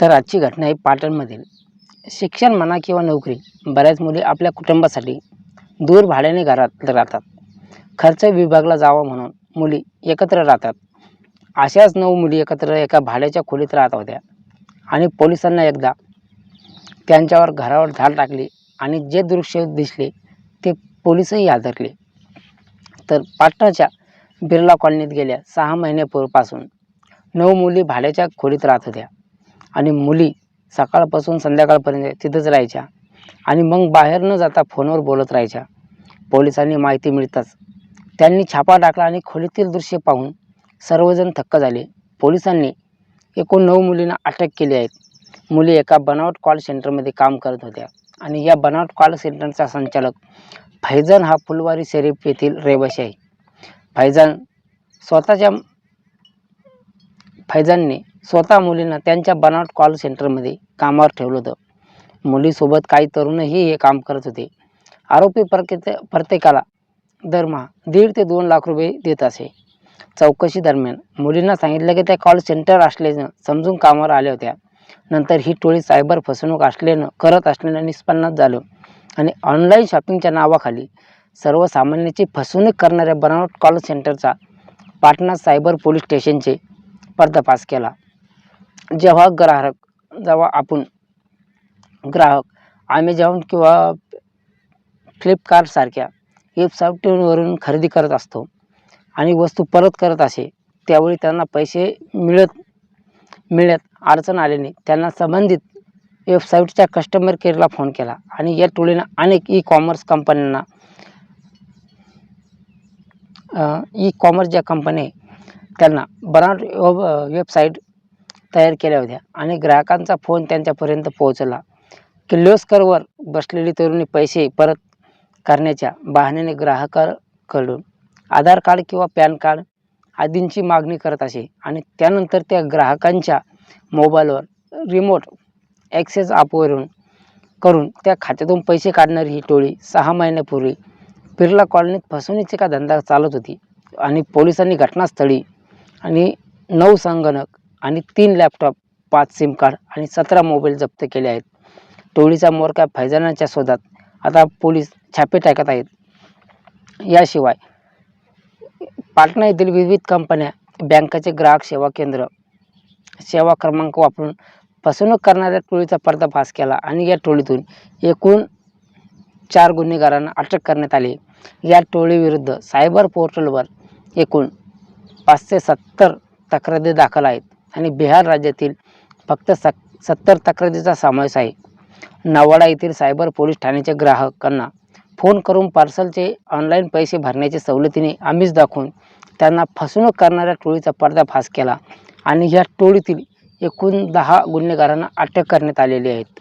तर आजची घटना आहे पाटणमधील शिक्षण म्हणा किंवा नोकरी बऱ्याच मुली आपल्या कुटुंबासाठी दूर भाड्याने घरात राहतात. खर्च विभागला जावा म्हणून मुली एकत्र राहतात. अशाच नऊ मुली एकत्र एका भाड्याच्या खोलीत राहत होत्या आणि पोलिसांना एकदा त्यांच्यावर घरावर धाड टाकली आणि जे दृश्य दिसले ते पोलिसही हादरले. तर पाटणाच्या बिर्ला कॉलनीत गेल्या सहा महिन्यापूर्वीपासून नऊ मुली भाड्याच्या खोलीत राहत होत्या. आणि मुली सकाळपासून संध्याकाळपर्यंत तिथंच राहायच्या. आणि मग बाहेर न जाता फोनवर बोलत राहायच्या. पोलिसांनी माहिती मिळताच. त्यांनी छापा टाकला आणि खोलीतील दृश्य पाहून सर्वजण थक्क झाले. पोलिसांनी एकूण नऊ मुलींना अटक केली आहेत मुली एका बनावट कॉल सेंटरमध्ये काम करत होत्या. आणि या बनावट कॉल सेंटरचा संचालक फैजान हा फुलवारी शरीफ येथील रहिवासी आहे. फैजान स्वतःच्या फैजानने स्वतः मुलींना त्यांच्या बनावट कॉल सेंटरमध्ये कामावर ठेवलं होतं. मुलीसोबत काही तरुणही हे काम करत होते. आरोपी प्रत्येक प्रत्येकाला दरमहा दीड ते दोन लाख रुपये देत असे. चौकशी दरम्यान मुलींना सांगितलं की त्या कॉल सेंटर असल्यानं समजून कामावर आल्या होत्या. नंतर ही टोळी सायबर फसवणूक असल्यानं करत असल्यानं निष्पन्नात झालं. आणि ऑनलाईन शॉपिंगच्या नावाखाली सर्वसामान्यांची फसवणूक करणाऱ्या बनावट कॉल सेंटरचा पाटणा सायबर पोलीस स्टेशनचे पर्दाफाश केला. जेव्हा ग्राहक जेव्हा आपण ग्राहक ॲमेझॉन किंवा फ्लिपकार्टसारख्या वेबसाईटवरून खरेदी करत असतो आणि वस्तू परत करत असे त्यावेळी त्यांना पैसे मिळत मिळत अडचण आल्याने त्यांना संबंधित वेबसाईटच्या कस्टमर केअरला फोन केला आणि या टोळीनं अनेक ई कॉमर्स कंपन्यांना ई कॉमर्स ज्या कंपन्या त्यांना बनावट वेब वेबसाईट तयार केल्या होत्या. आणि ग्राहकांचा फोन त्यांच्यापर्यंत पोहोचला. किर्लोस्करवर बसलेली तरुणी पैसे परत करण्याच्या बहाण्याने ग्राहकाकडून आधार कार्ड किंवा पॅन कार्ड आदींची मागणी करत असे. आणि त्यानंतर त्या ग्राहकांच्या मोबाईलवर रिमोट ॲक्सेस ॲपवरून करून त्या खात्यातून पैसे काढणारी ही टोळी सहा महिन्यापूर्वी बिर्ला कॉलनीत फसवणुकीचा धंदा चालत होती. आणि पोलिसांनी घटनास्थळी आणि नऊ संगणक आणि तीन लॅपटॉप पाच सिम कार्ड आणि सतरा मोबाईल जप्त केले आहेत. टोळीचा मोरका फैजानाच्या शोधात आता पोलीस छापे टाकत आहेत. याशिवाय पाटणा येथील विविध कंपन्या बँकाचे ग्राहक सेवा केंद्र सेवा क्रमांक वापरून फसवणूक करणाऱ्या टोळीचा पर्दाफाश केला आणि या टोळीतून एकूण चार गुन्हेगारांना अटक करण्यात आली. या टोळीविरुद्ध सायबर पोर्टलवर एकूण पाचशे सत्तर तक्रारी दाखल आहेत. आणि बिहार राज्यातील फक्त स सत्तर तक्रारीचा समावेश आहे. नवाडा येथील सायबर पोलीस ठाण्याच्या ग्राहकांना फोन करून पार्सलचे ऑनलाईन पैसे भरण्याची सवलतीने आम्हीच दाखवून त्यांना फसवणूक करणाऱ्या टोळीचा पर्दाफाश केला. आणि या टोळीतील एकूण दहा गुन्हेगारांना अटक करण्यात आलेली आहेत